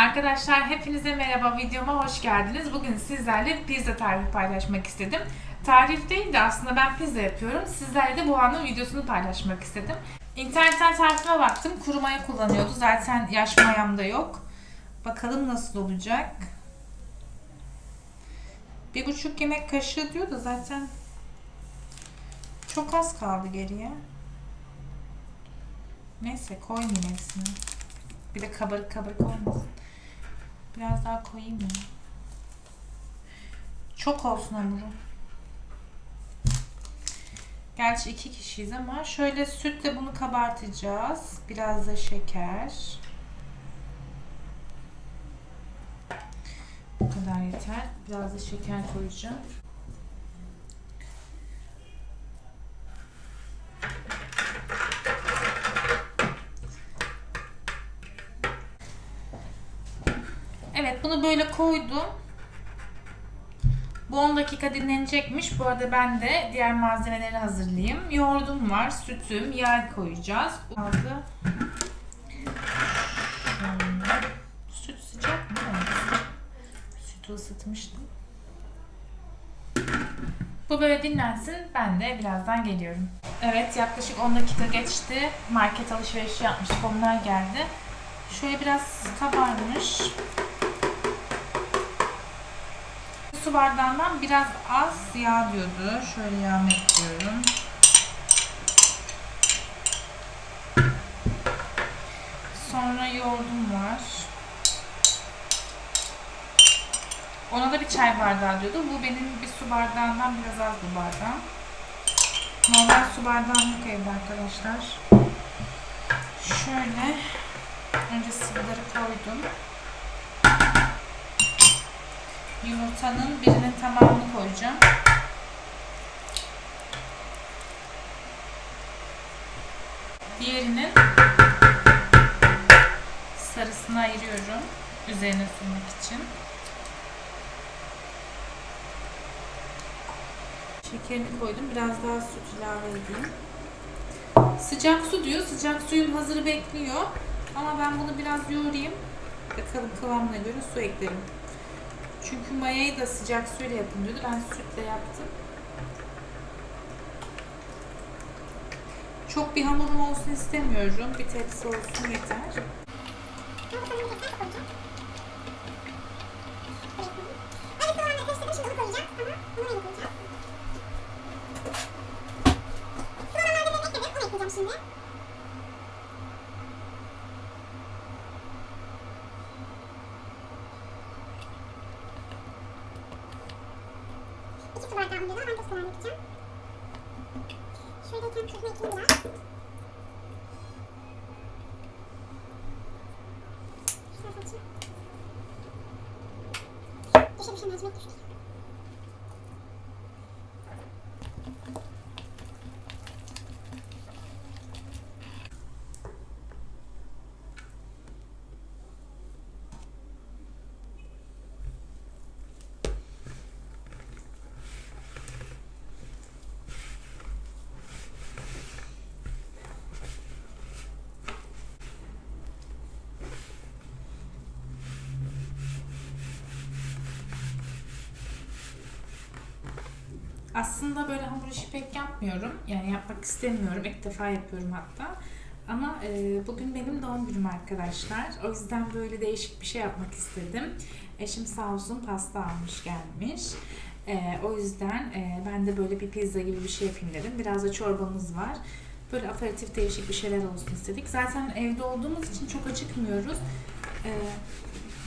Arkadaşlar hepinize merhaba videoma hoş geldiniz. Bugün sizlerle pizza tarifi paylaşmak istedim. Tarif değil de aslında ben pizza yapıyorum. Sizlerle de bu anın videosunu paylaşmak istedim. İnternetten tarifime baktım. Kuru maya kullanıyordu. Zaten yaş mayam da yok. Bakalım nasıl olacak. Bir buçuk yemek kaşığı diyor da zaten çok az kaldı geriye. Neyse koymayayım hepsini. Bir de kabarık kabarık olmasın. Biraz daha koyayım mı? Çok olsun hamuru. Gerçi iki kişiyiz ama şöyle sütle bunu kabartacağız. Biraz da şeker. Bu kadar yeter. Biraz da şeker koyacağım. Evet bunu böyle koydum. Bu 10 dakika dinlenecekmiş. Bu arada ben de diğer malzemeleri hazırlayayım. Yoğurdum var, sütüm, yağ koyacağız. Şöyle. Süt sıcak mı? Sütü ısıtmıştım. Bu böyle dinlensin. Ben de birazdan geliyorum. Evet yaklaşık 10 dakika geçti. Market alışverişi yapmıştık. Onlar geldi. Şöyle biraz kabarmış. Su bardağından biraz az yağ diyordu. Şöyle yağ ekliyorum. Sonra yoğurdum var. Ona da bir çay bardağı diyordu. Bu benim bir su bardağından biraz az bu bardağı. Normal su bardağım yok evde arkadaşlar. Şöyle önce sıvıları koydum. Yumurtanın birinin tamamını koyacağım. Diğerinin sarısını ayırıyorum. Üzerine sürmek için. Şekerini koydum. Biraz daha süt ilave edeyim. Sıcak su diyor. Sıcak suyum hazır bekliyor. Ama ben bunu biraz yoğurayım. Bakalım kıvamına göre su eklerim. Çünkü mayayı da sıcak suyla yapın diyordu. Ben sütle yaptım. Çok bir hamurum olsun istemiyorum. Bir tepsi olsun yeter. İki su bardağı da ben kararı yapacağım. Şöyleyken tuzunu ekleyeyim biraz. Aslında böyle hamur işi pek yapmıyorum. Yani yapmak istemiyorum. İlk defa yapıyorum hatta. Ama e, bugün benim doğum günüm arkadaşlar. O yüzden böyle değişik bir şey yapmak istedim. Eşim sağ olsun pasta almış gelmiş. E, o yüzden e, ben de böyle bir pizza gibi bir şey yapayım dedim. Biraz da çorbamız var. Böyle aperatif değişik bir şeyler olsun istedik. Zaten evde olduğumuz için çok acıkmıyoruz. E,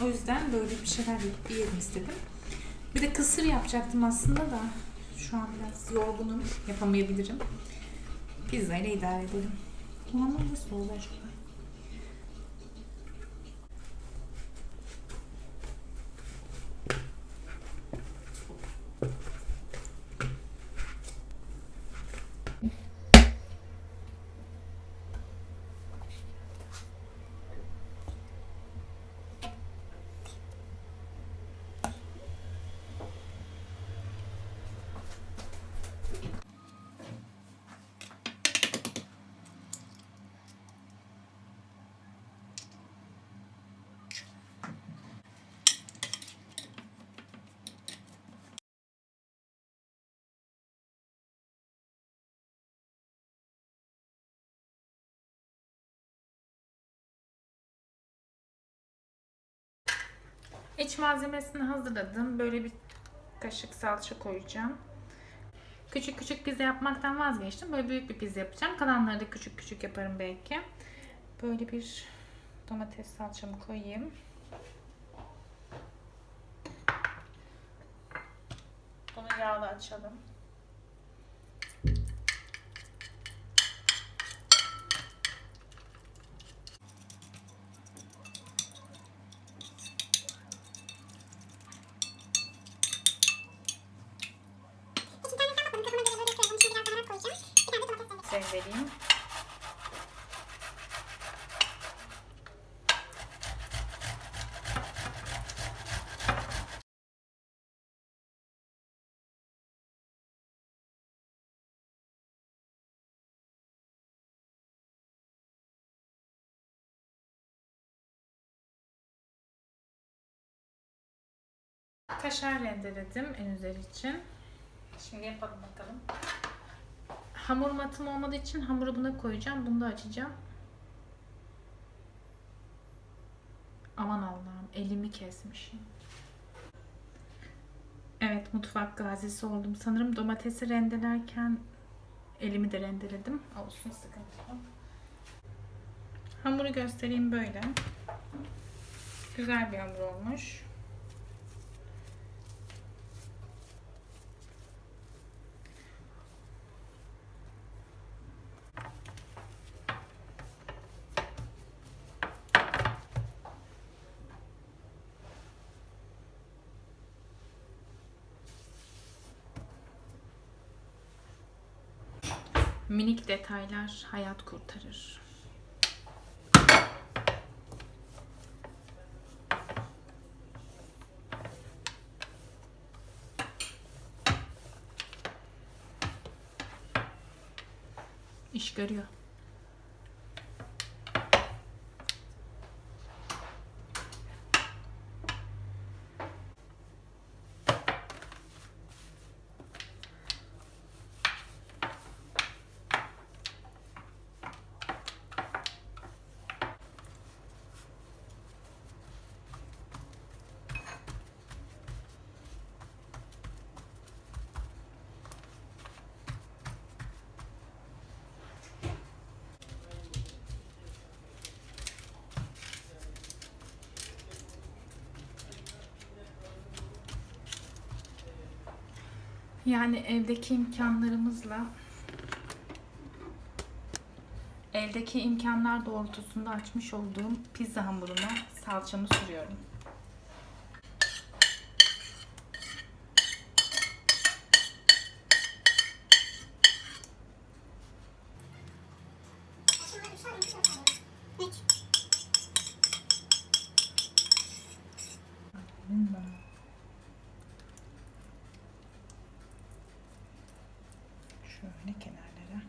o yüzden böyle bir şeyler yapıp yiyelim istedim. Bir de kısır yapacaktım aslında da şu an biraz yorgunum. Yapamayabilirim. Pizza ile idare edelim. Ama nasıl olur acaba? İç malzemesini hazırladım. Böyle bir kaşık salça koyacağım. Küçük küçük pizza yapmaktan vazgeçtim. Böyle büyük bir pizza yapacağım. Kalanları da küçük küçük yaparım belki. Böyle bir domates salçamı koyayım. Bunu yağla açalım. İçinden bakmadım. Kafama göre böyle yapıyorum. Şimdi biraz baharat koyacağım. Bir tane de Rendeleyeyim. Kaşar rendeledim en üzeri için. Şimdi yapalım bakalım. Hamur matım olmadığı için hamuru buna koyacağım. Bunu da açacağım. Aman Allah'ım elimi kesmişim. Evet mutfak gazisi oldum. Sanırım domatesi rendelerken elimi de rendeledim. Olsun sıkıntı yok. Hamuru göstereyim böyle. Güzel bir hamur olmuş. Minik detaylar hayat kurtarır. İş görüyor. Yani evdeki imkanlarımızla eldeki imkanlar doğrultusunda açmış olduğum pizza hamuruna salçamı sürüyorum. Şöyle kenarlara.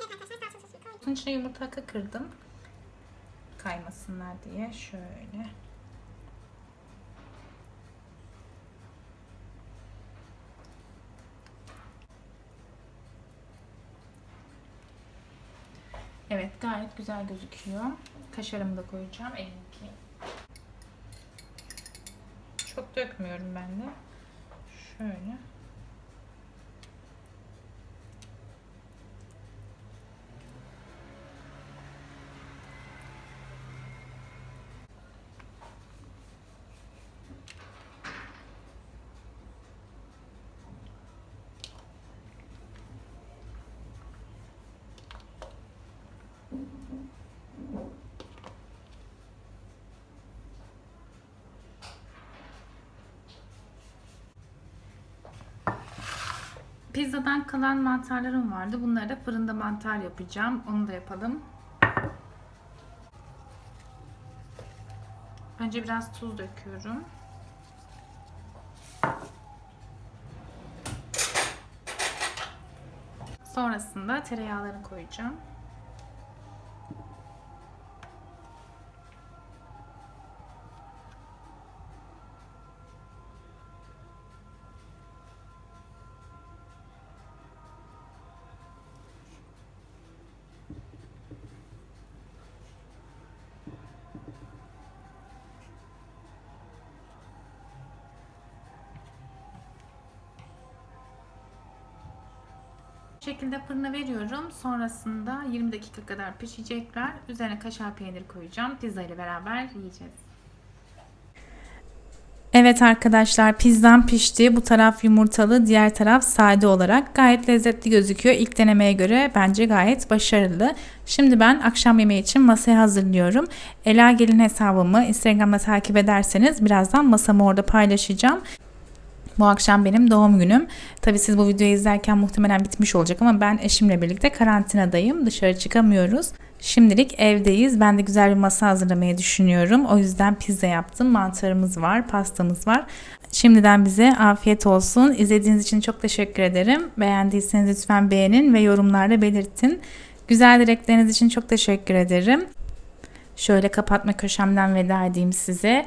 Evet arkadaşlar salça sosunu koydum. Bunun yumurta kırdım. Kaymasınlar diye şöyle. Evet gayet güzel gözüküyor. Kaşarımı da koyacağım elimki. Çok dökmüyorum ben de. Şöyle. Pizzadan kalan mantarlarım vardı. Bunları da fırında mantar yapacağım. Onu da yapalım. Önce biraz tuz döküyorum. Sonrasında tereyağlarını koyacağım. Şekilde fırına veriyorum. Sonrasında 20 dakika kadar pişecekler. Üzerine kaşar peyniri koyacağım. Pizza ile beraber yiyeceğiz. Evet arkadaşlar pizzam pişti. Bu taraf yumurtalı, diğer taraf sade olarak. Gayet lezzetli gözüküyor. İlk denemeye göre bence gayet başarılı. Şimdi ben akşam yemeği için masayı hazırlıyorum. Ela Gelin hesabımı Instagram'da takip ederseniz birazdan masamı orada paylaşacağım. Bu akşam benim doğum günüm. Tabii siz bu videoyu izlerken muhtemelen bitmiş olacak ama ben eşimle birlikte karantinadayım. Dışarı çıkamıyoruz. Şimdilik evdeyiz. Ben de güzel bir masa hazırlamayı düşünüyorum. O yüzden pizza yaptım. Mantarımız var, pastamız var. Şimdiden bize afiyet olsun. İzlediğiniz için çok teşekkür ederim. Beğendiyseniz lütfen beğenin ve yorumlarda belirtin. Güzel dilekleriniz için çok teşekkür ederim. Şöyle kapatma köşemden veda edeyim size.